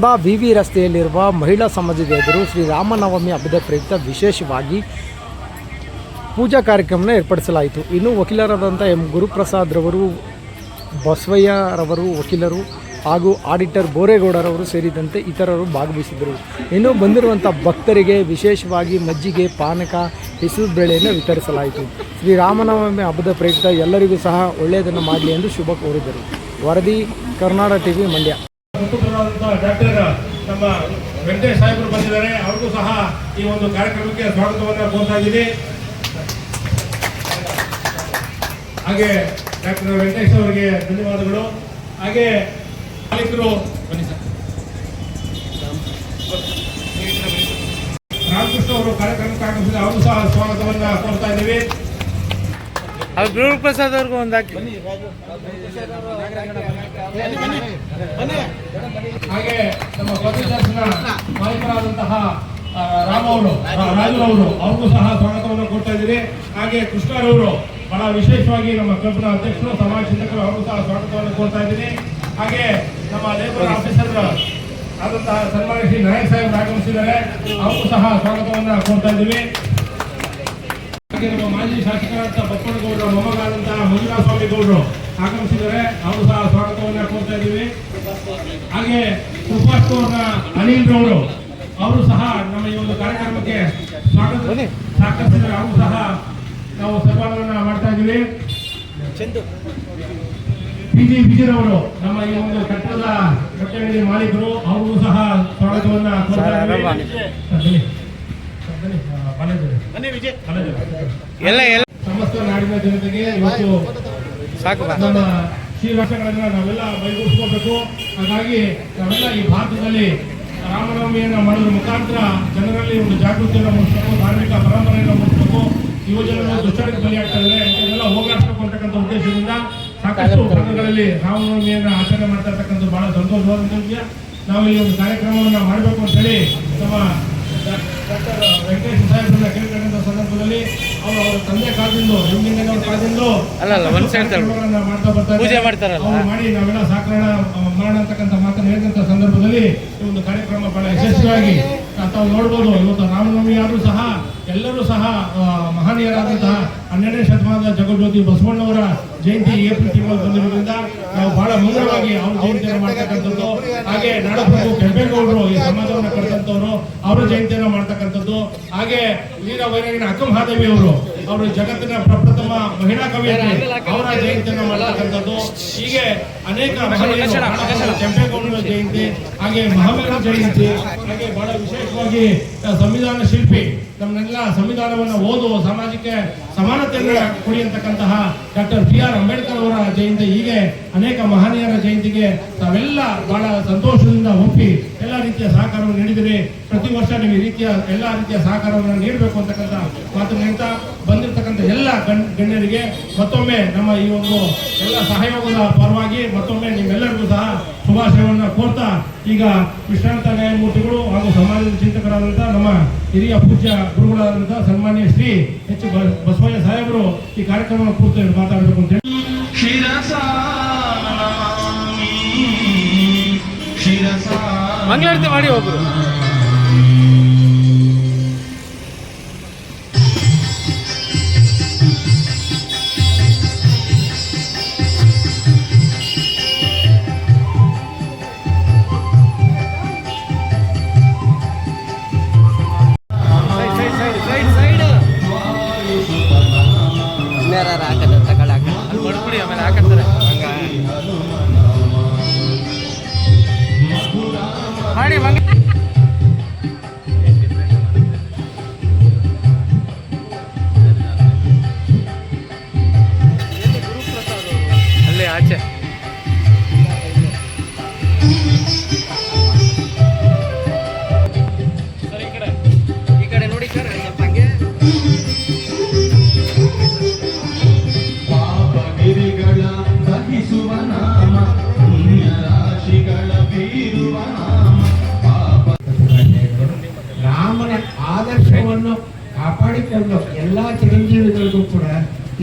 ಸದಾ ವಿವಿ ರಸ್ತೆಯಲ್ಲಿರುವ ಮಹಿಳಾ ಸಮಾಜದ ಎದುರು ಶ್ರೀರಾಮನವಮಿ ಹಬ್ಬದ ಪ್ರಯುಕ್ತ ವಿಶೇಷವಾಗಿ ಪೂಜಾ ಕಾರ್ಯಕ್ರಮನ ಏರ್ಪಡಿಸಲಾಯಿತು. ಇನ್ನು ವಕೀಲರಾದಂಥ ಎಂ. ಗುರುಪ್ರಸಾದ್ರವರು ಬಸವಯ್ಯರವರು ವಕೀಲರು ಹಾಗೂ ಆಡಿಟರ್ ಬೋರೇಗೌಡರವರು ಸೇರಿದಂತೆ ಇತರರು ಭಾಗವಹಿಸಿದರು ಇನ್ನು ಬಂದಿರುವಂಥ ಭಕ್ತರಿಗೆ ವಿಶೇಷವಾಗಿ ಮಜ್ಜಿಗೆ, ಪಾನಕ, ಹೆಸರು ಬೇಳೆಯನ್ನು ವಿತರಿಸಲಾಯಿತು. ಶ್ರೀರಾಮನವಮಿ ಹಬ್ಬದ ಪ್ರಯುಕ್ತ ಎಲ್ಲರಿಗೂ ಸಹ ಒಳ್ಳೆಯದನ್ನು ಮಾಡಲಿ ಎಂದು ಶುಭ ಕೋರಿದರು. ವರದಿ ಕರ್ನಾಟಕ ಟಿವಿ, ಮಂಡ್ಯ. ಮುಖಂಡರಾದಂಥ ಡಾಕ್ಟರ್, ನಮ್ಮ ವೆಂಕಟೇಶ್ ಸಾಹೇಬರು ಬಂದಿದ್ದಾರೆ. ಅವ್ರಿಗೂ ಸಹ ಈ ಒಂದು ಕಾರ್ಯಕ್ರಮಕ್ಕೆ ಸ್ವಾಗತವನ್ನು ಕೋರ್ತಾ ಇದ್ದೀನಿ. ಹಾಗೆ ಡಾಕ್ಟರ್ ವೆಂಕಟೇಶ್ ಅವರಿಗೆ ಧನ್ಯವಾದಗಳು. ಹಾಗೆ ಮಾಲೀಕರು ಬನ್ನಿ ಸರ್. ರಾಮಕೃಷ್ಣ ಅವರು ಕಾರ್ಯಕ್ರಮಕ್ಕೆ ಆಗಮಿಸಿದ ಅವರು ಸಹ ಸ್ವಾಗತವನ್ನು ಕೋರ್ತಾ ಇದ್ದೀವಿ. ಅವ್ರು ಗುರುಪ್ರಸಾದ್ ಅವ್ರಿಗೂ ಒಂದು ಹಾಕಿ. ಹಾಗೆ ನಮ್ಮ ಮಾಲೀಕರಾದಂತಹ ರಾಮ ಅವರು ರಾಜು ಅವರು ಅವ್ರಿಗೂ ಸಹ ಸ್ವಾಗತವನ್ನು ಕೊಡ್ತಾ ಇದ್ದೀರಿ. ಹಾಗೆ ಕೃಷ್ಣರವರು ಬಹಳ ವಿಶೇಷವಾಗಿ ನಮ್ಮ ಕ್ಲಬ್ನ ಅಧ್ಯಕ್ಷರು, ಸಮಾಜ ಚಿಂತಕರು ಅವ್ರಿಗೂ ಸಹ ಸ್ವಾಗತವನ್ನು ಕೊಡ್ತಾ ಇದ್ದೀನಿ ಹಾಗೆ ನಮ್ಮ ಲೇಬರ್ ಆಫೀಸರ್ ಆದಂತಹ ಸನ್ಮಾನಿಸಿ ಶ್ರೀ ನಾಯಕ್ ಸಾಹೇಬ್ ಆಗಮಿಸಿದ್ದಾರೆ. ಅವ್ರಿಗೂ ಸಹ ಸ್ವಾಗತವನ್ನು ಕೊಡ್ತಾ ಇದ್ದೀವಿ. ಹಾಗೆ ನಮ್ಮ ಮಾಜಿ ಶಾಸಕರಾದ ಬಪ್ಪನಗೌಡರ ಮೊಮ್ಮಗಾದಂತಹ ಮಂಜುನಾಥ ಗೌಡರು ಆಗಮಿಸಿದರೆ ಅವರು ಸಹ ಸ್ವಾಗತವನ್ನ ಕೊಡ್ತಾ ಇದ್ದೀವಿ. ಹಾಗೆ ಉಪಸ್ಥಿತವ್ರನ್ನ ಅನಿಲ್ ರವರು ಅವರು ಸಹ ನಮ್ಮ ಈ ಒಂದು ಕಾರ್ಯಕ್ರಮಕ್ಕೆ ಸ್ವಾಗತ ಸಹಕರಿಸಿದರೆ ಅವರು ಸಹ ನಾವು ಸನ್ಮಾನವನ್ನ ಮಾಡ್ತಾ ಇದ್ದೀವಿ. ಪಿ ಜಿ ವಿಜಯರವರು ನಮ್ಮ ಈ ಒಂದು ಕಟ್ಟಡದ ಕಟ್ಟಡದ ಮಾಲೀಕರು ಅವರು ಸಹ ಸ್ವಾಗತವನ್ನು ಕೊಡ್ತಾ ಇದ್ದೀವಿ. ಎಲ್ಲ ಎಲ್ಲ. ಸಮಸ್ತ ನಾಡಿನ ಜನತೆಗೆ ಇವತ್ತು ಸಾಕು ನಮ್ಮ ಶ್ರೀರಾಷ್ಟ್ರಗಳನ್ನ ನಾವೆಲ್ಲ ಬೈಗೂಡಿಸ್ಕೋಬೇಕು ಹಾಗಾಗಿ ನಾವೆಲ್ಲ ಈ ಭಾರತದಲ್ಲಿ ರಾಮನವಮಿಯನ್ನು ಮಾಡೋದ್ರ ಮುಖಾಂತರ ಜನರಲ್ಲಿ ಒಂದು ಜಾಗೃತಿಯನ್ನು ಮೂಡಿಸಬೇಕು ಧಾರ್ಮಿಕ ಪರಂಪರೆಯನ್ನು ಮೂಡಿಸಬೇಕು ಯುವಜನರು ದುಶ್ಚಟಕ್ಕೆ ಬಲಿಯಾಗ್ತಾರೆ ಇದ್ದಾರೆ ಇದನ್ನೆಲ್ಲ ಹೋಗಲಾಡಿಸಬೇಕು ಅಂತಕ್ಕಂಥ ಉದ್ದೇಶದಿಂದ ಸಾಕಷ್ಟು ಭಾಗಗಳಲ್ಲಿ ರಾಮನವಮಿಯನ್ನು ಆಚರಣೆ ಮಾಡ್ತಾ ಇರ್ತಕ್ಕಂಥ ಬಹಳ ಸಂತೋಷವಾದಂಥ ವಿಷಯ. ನಾವು ಈ ಒಂದು ಕಾರ್ಯಕ್ರಮವನ್ನು ಮಾಡಬೇಕು ಅಂತ ಹೇಳಿ ನಮ್ಮ ವೆಂಕಟೇಶ ಸಾಹೇಬ್ರನ್ನ ಕೇಳ್ಕೊಂಡಂತ ಸಂದರ್ಭದಲ್ಲಿ ಅವರು ಅವರ ತಂದೆ ಕಾಲದಿಂದ ಹಿಂದಿನ ಕಾಲದಿಂದ. ಮಾಡ್ತಾ ಬರ್ತಾರೆ ಪೂಜೆ ಮಾಡ್ತಾರಲ್ಲ? ಅವ್ರು ಮಾಡಿ, ನಾವೆಲ್ಲ ಸಾಕರಣ ಮಾಡೋಣ ಅಂತಕ್ಕಂಥ ಮಾತನ್ನು ಹೇಳಿದಂತ ಸಂದರ್ಭದಲ್ಲಿ ಈ ಒಂದು ಕಾರ್ಯಕ್ರಮ ಬಹಳ ಯಶಸ್ವಿಯಾಗಿ, ತಾವು ನೋಡ್ಬೋದು, ಇವತ್ತು ರಾಮನವಮಿ ಆದ್ರೂ ಸಹ ಎಲ್ಲರೂ ಸಹ ಮಹನೀಯರಾದಂತಹ ಹನ್ನೆರಡನೇ ಶತಮಾನದ ಜಗಜ್ಯೋತಿ ಬಸವಣ್ಣವರ ಜಯಂತಿ ಏಪ್ರಿಲ್ ತಿಂಗಳು ಬಂದಿರೋದ್ರಿಂದ ನಾವು ಬಹಳ ಮುಂಗಡವಾಗಿ ಅವ್ರ ಜಯಂತಿಯನ್ನು ಮಾಡ್ತಕ್ಕಂಥದ್ದು. ಹಾಗೆ ನಾಡಪ್ರಭು ಕೆಂಪೇಗೌಡರು ಈ ಸಮಾಜವನ್ನು ಕರೆದಂತವರು ಅವರ ಜಯಂತಿಯನ್ನು ಮಾಡ್ತಕ್ಕಂಥದ್ದು. ಹಾಗೆ ವೀರ ವೈರಾಗಿನ ಅಕ್ಕ ಮಹಾದೇವಿ ಅವರು ಅವರು ಜಗತ್ತಿನ ಪ್ರಪ್ರಥಮ ಮಹಿಳಾ ಕವಿಯತ್ರಿ ಅವರ ಜಯಂತಿಯನ್ನು ಮಾಡ್ತಕ್ಕಂಥದ್ದು. ಹೀಗೆ ಅನೇಕ ಕೆಂಪೇಗೌಡರ ಜಯಂತಿ ಹಾಗೆ ಮಹಾವೀರ ಜಯಂತಿ ಹಾಗೆ ಬಹಳ ವಿಶೇಷವಾಗಿ ಸಂವಿಧಾನ ಶಿಲ್ಪಿ ನಮ್ಮೆಲ್ಲ ಸಂವಿಧಾನವನ್ನು ಓದುವ ಸಮಾಜಕ್ಕೆ ಸಮಾನತೆಯನ್ನು ಕೊಡಿ ಅಂತಕ್ಕಂತಹ ಡಾಕ್ಟರ್ ಬಿ ಆರ್ ಅಂಬೇಡ್ಕರ್ ಅವರ ಜಯಂತಿ ಹೀಗೆ ಅನೇಕ ಮಹನೀಯರ ಜಯಂತಿಗೆ ತಾವೆಲ್ಲ ಬಹಳ ಸಂತೋಷದಿಂದ ಒಪ್ಪಿ ಎಲ್ಲ ರೀತಿಯ ಸಹಕಾರವನ್ನು ನೀಡಿದಿರಿ. ಪ್ರತಿ ವರ್ಷ ನೀವು ಈ ರೀತಿಯ ಎಲ್ಲ ರೀತಿಯ ಸಹಕಾರವನ್ನು ನೀಡಬೇಕು ಅಂತಕ್ಕಂಥ ಮಾತು ಹೇಳ್ತಾ ಬಂದಿರತಕ್ಕಂಥ ಎಲ್ಲ ಗಣ್ಯರಿಗೆ ಮತ್ತೊಮ್ಮೆ ನಮ್ಮ ಈ ಒಂದು ಎಲ್ಲ ಸಹಯೋಗದ ಪರವಾಗಿ ಮತ್ತೊಮ್ಮೆ ನಿಮ್ಮೆಲ್ಲರಿಗೂ ಸಹ ಶುಭಾಶಯವನ್ನು ಕೋರ್ತಾ ಈಗ ವಿಶ್ರಾಂತ ನ್ಯಾಯಮೂರ್ತಿಗಳು ಹಾಗೂ ಸಮಾಜದ ಚಿಂತಕರಾದಂತಹ ನಮ್ಮ ಹಿರಿಯ ಪೂಜ್ಯ ಗುರುಗಳಾದಂತಹ ಸನ್ಮಾನ್ಯ ಶ್ರೀ ಎಚ್. ಬ- ಬಸವಯ್ಯ ಸಾಹೇಬರು ಈ ಕಾರ್ಯಕ್ರಮ ಪೂರ್ತಿ ಮಾತಾಡಬೇಕು ಅಂತ ಹೇಳಿ. ಮಂಗಳಾರತಿ ಮಾಡಿ ಒಬ್ರು ಕಾಪಾಡಿಕೊಂಡು ಎಲ್ಲ ಚಿರಂಜೀವಿಗಳಿಗೂ ಕೂಡ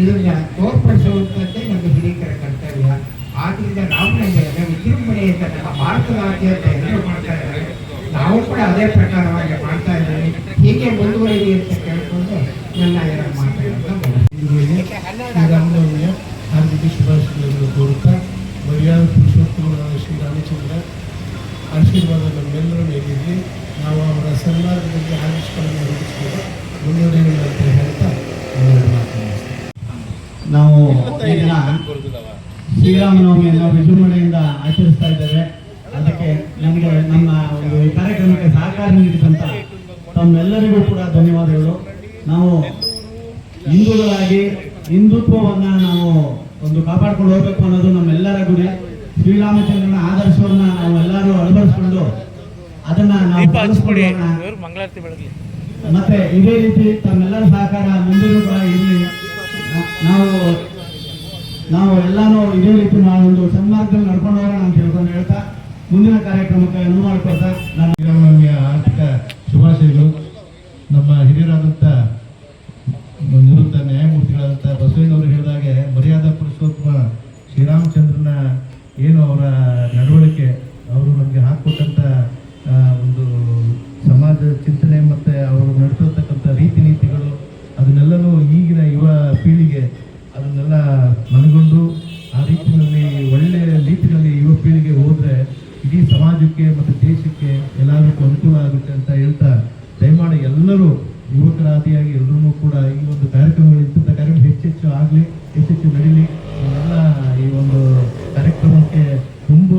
ಇದನ್ನ ತೋರ್ಪಡಿಸುವಂತದ್ದೇ ನಮ್ಮ ಹಿರಿಯರ ಕರ್ತವ್ಯ. ಆದ್ರಿಂದ ನಾವು ರಾಮನಂದಿರ ವಿಜೃಂಭಣೆ ಅಂತ ನಮ್ಮ ಭಾರತದಾದ್ಯಂತ ಎಲ್ಲರೂ ಮಾಡ್ತಾ ಇದ್ದಾರೆ. ನಾವು ಕೂಡ ಅದೇ ಪ್ರಕಾರವಾಗಿ ಮಾಡ್ತಾ ಇದ್ದೇವೆ. ಹೀಗೆ ಮುಂದುವರಿಲಿ ನಾವು ಈ ದಿನ ಶ್ರೀರಾಮನವಮಿಯನ್ನು ವಿಜೃಂಭಣೆಯಿಂದ ಆಚರಿಸ್ತಾ ಇದ್ದೇವೆ. ಅದಕ್ಕೆ ನಮಗೆ ನಮ್ಮ ಒಂದು ಈ ಕಾರ್ಯಕ್ರಮಕ್ಕೆ ಸಹಕಾರ ನೀಡಿದಂತ ತಮ್ಮೆಲ್ಲರಿಗೂ ಕೂಡ ಧನ್ಯವಾದಗಳು. ನಾವು ಹಿಂದೂಗಳಾಗಿ ಹಿಂದುತ್ವವನ್ನ ನಾವು ಒಂದು ಕಾಪಾಡ್ಕೊಂಡು ಹೋಗ್ಬೇಕು ಅನ್ನೋದು ನಮ್ಮೆಲ್ಲರ ಗುರಿ. ಶ್ರೀರಾಮಚಂದ್ರನ ಆದರ್ಶವನ್ನ ನಾವು ಎಲ್ಲರೂ ಅಳವಡಿಸ್ಕೊಂಡು ಅದನ್ನ ನಾವು ಮತ್ತೆ ಇದೇ ರೀತಿ ತಮ್ಮೆಲ್ಲರ ಸಹಕಾರ ಮುಂದಿನ ಕೂಡ ಇರಲಿ. ನಾವು ನಾವು ಎಲ್ಲಾನು ಇದೇ ರೀತಿ ಒಂದು ಸನ್ಮಾರ್ಗದಲ್ಲಿ ನಡ್ಕೊಂಡು ಹೋಗೋಣ ಅಂತ ಹೇಳ್ಕೊಂಡು ಹೇಳ್ತಾ, ಮುಂದಿನ ಕಾರ್ಯಕ್ರಮಕ್ಕೆ ಅನುವು ಮಾಡ್ಕೊಳ್ತಾ ನಾನು ಆರ್ಥಿಕ ಶುಭಾಶಯಗಳು. ನಮ್ಮ ಹಿರಿಯರಾದಂಥ ನಿವೃತ್ತ ನ್ಯಾಯಮೂರ್ತಿಗಳಾದಂಥ ಬಸವಣ್ಣವರು ಹೇಳಿದಾಗೆ ಮರ್ಯಾದಾ ಪುರುಷೋತ್ತಮ ಶ್ರೀರಾಮಚಂದ್ರನ ಏನು ಅವರ ನಡವಳಿಕೆ, ಅವರು ನಮಗೆ ಹಾಕ್ಕೊಟ್ಟಂಥ ಆ, ಒಂದು ಸಮಾಜ ಚಿಂತನೆ ಮತ್ತು ಅವರು ನಡೆಸಿರ್ತಕ್ಕಂಥ ರೀತಿ ನೀತಿಗಳು ಅದನ್ನೆಲ್ಲನೂ ಈಗಿನ ಯುವ ಪೀಳಿಗೆ ಅದನ್ನೆಲ್ಲ ಮನಗೊಂಡು ಆ ರೀತಿಯಲ್ಲಿ ಒಳ್ಳೆಯ ರೀತಿಯಲ್ಲಿ ಯುವ ಪೀಳಿಗೆ ಹೋದರೆ ಇಡೀ ಸಮಾಜಕ್ಕೆ ಮತ್ತು ದೇಶಕ್ಕೆ ಎಲ್ಲದಕ್ಕೂ ಅನುಕೂಲ ಆಗುತ್ತೆ ಅಂತ ಹೇಳ್ತಾ ದಯಮಾಡಿ ಎಲ್ಲರೂ ಯುವಕರಾದಿಯಾಗಿ ಎಲ್ಲರೂ ಕೂಡ ಈ ಒಂದು ಕಾರ್ಯಕ್ರಮಗಳು ಇಂಥ ಕಾರ್ಯಕ್ರಮ ಹೆಚ್ಚೆಚ್ಚು ಆಗಲಿ ಹೆಚ್ಚೆಚ್ಚು ನಡೀಲಿ ಎಲ್ಲ ಈ ಒಂದು ಕಾರ್ಯಕ್ರಮಕ್ಕೆ ತುಂಬ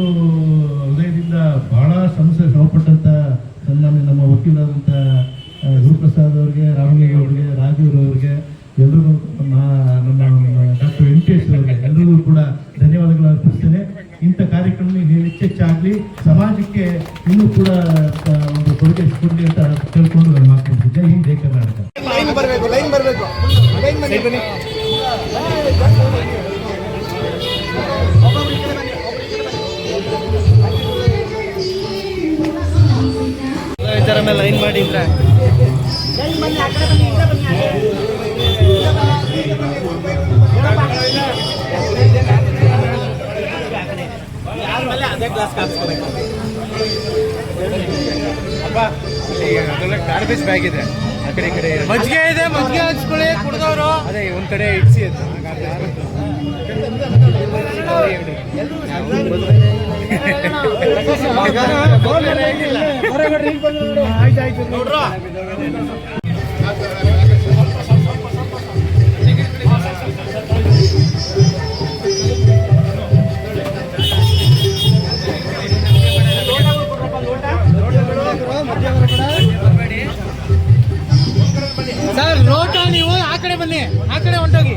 ಹೃದಯದಿಂದ ಬಹಳ ಶ್ರಮಿಸ ಶ್ರಮಪಟ್ಟಂಥ ಸನ್ಮಾನ್ಯ ನಮ್ಮ ವಕೀಲರಾದಂಥ ಆ, ಗುರುಪ್ರಸಾದ್ ಅವ್ರಿಗೆ ರಾಮಲಿಂಗ ಅವ್ರಿಗೆ ಅವ್ರಿಗೆ ಎಲ್ಲರಿಗೂ ನಮ್ಮ ನಮ್ಮ ಡಾಕ್ಟರ್ ವೆಂಕಟೇಶ್ ಅವ್ರಿಗೆ ಎಲ್ಲರಿಗೂ ಕೂಡ ಧನ್ಯವಾದಗಳು ಅರ್ಪಿಸ್ತೇನೆ. ಇಂಥ ಕಾರ್ಯಕ್ರಮ ನೀವು ಹೆಚ್ಚೆಚ್ಚಾಗಲಿ ಸಮಾಜಕ್ಕೆ ಇನ್ನೂ ಕೂಡ ಒಂದು ಕೊಡುಗೆ ಕೊಡಲಿ ಅಂತ ಕೇಳ್ಕೊಂಡು ನಾನು ಮಾತಾಡ್ತಿದ್ದೆ. ಹಿಂದ್ ಜೈ ಕರ್ನಾಟಕ ಇದರ ಮೇಲೆ ಲೈನ್ ಮಾಡಿ ಇಲ್ಲಿ ಗಾರ್ಬೇಜ್ ಬ್ಯಾಗ್ ಇದೆ ಆ ಕಡೆ ಈ ಕಡೆ ಮಜ್ಜಿಗೆ ಇದೆ ಮಜ್ಜಿಗೆ ಹಚ್ಕೊಳ್ಳಿ ಕುಡ್ದವ್ರು ಅದೇ ಒಂದ್ ಕಡೆ ಇಡ್ಸಿ ಅದು ಸರ್ ಲೋಟ ನೀವು ಆ ಕಡೆ ಬನ್ನಿ ಆ ಕಡೆ ಹೊಂಟೋಗಿ.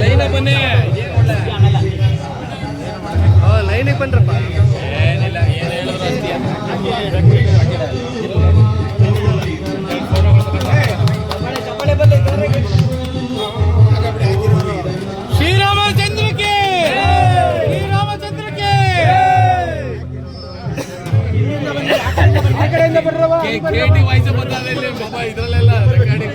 ಲೈನ ಬನ್ನಿ. ಲೈನಿಗೆ ಬನ್ರಪ್ಪ ಏನಿಲ್ಲ ಏನು ಹೇಳೋದು ಶ್ರೀರಾಮಚಂದ್ರಕ್ಕೆ! ಶ್ರೀರಾಮಚಂದ್ರಕ್ಕೆ! ಕೇಟಿ ಬಾಬಾ ಇದ್ರಲ್ಲೆಲ್ಲ ರೆಕಾರ್ಡಿಂಗ್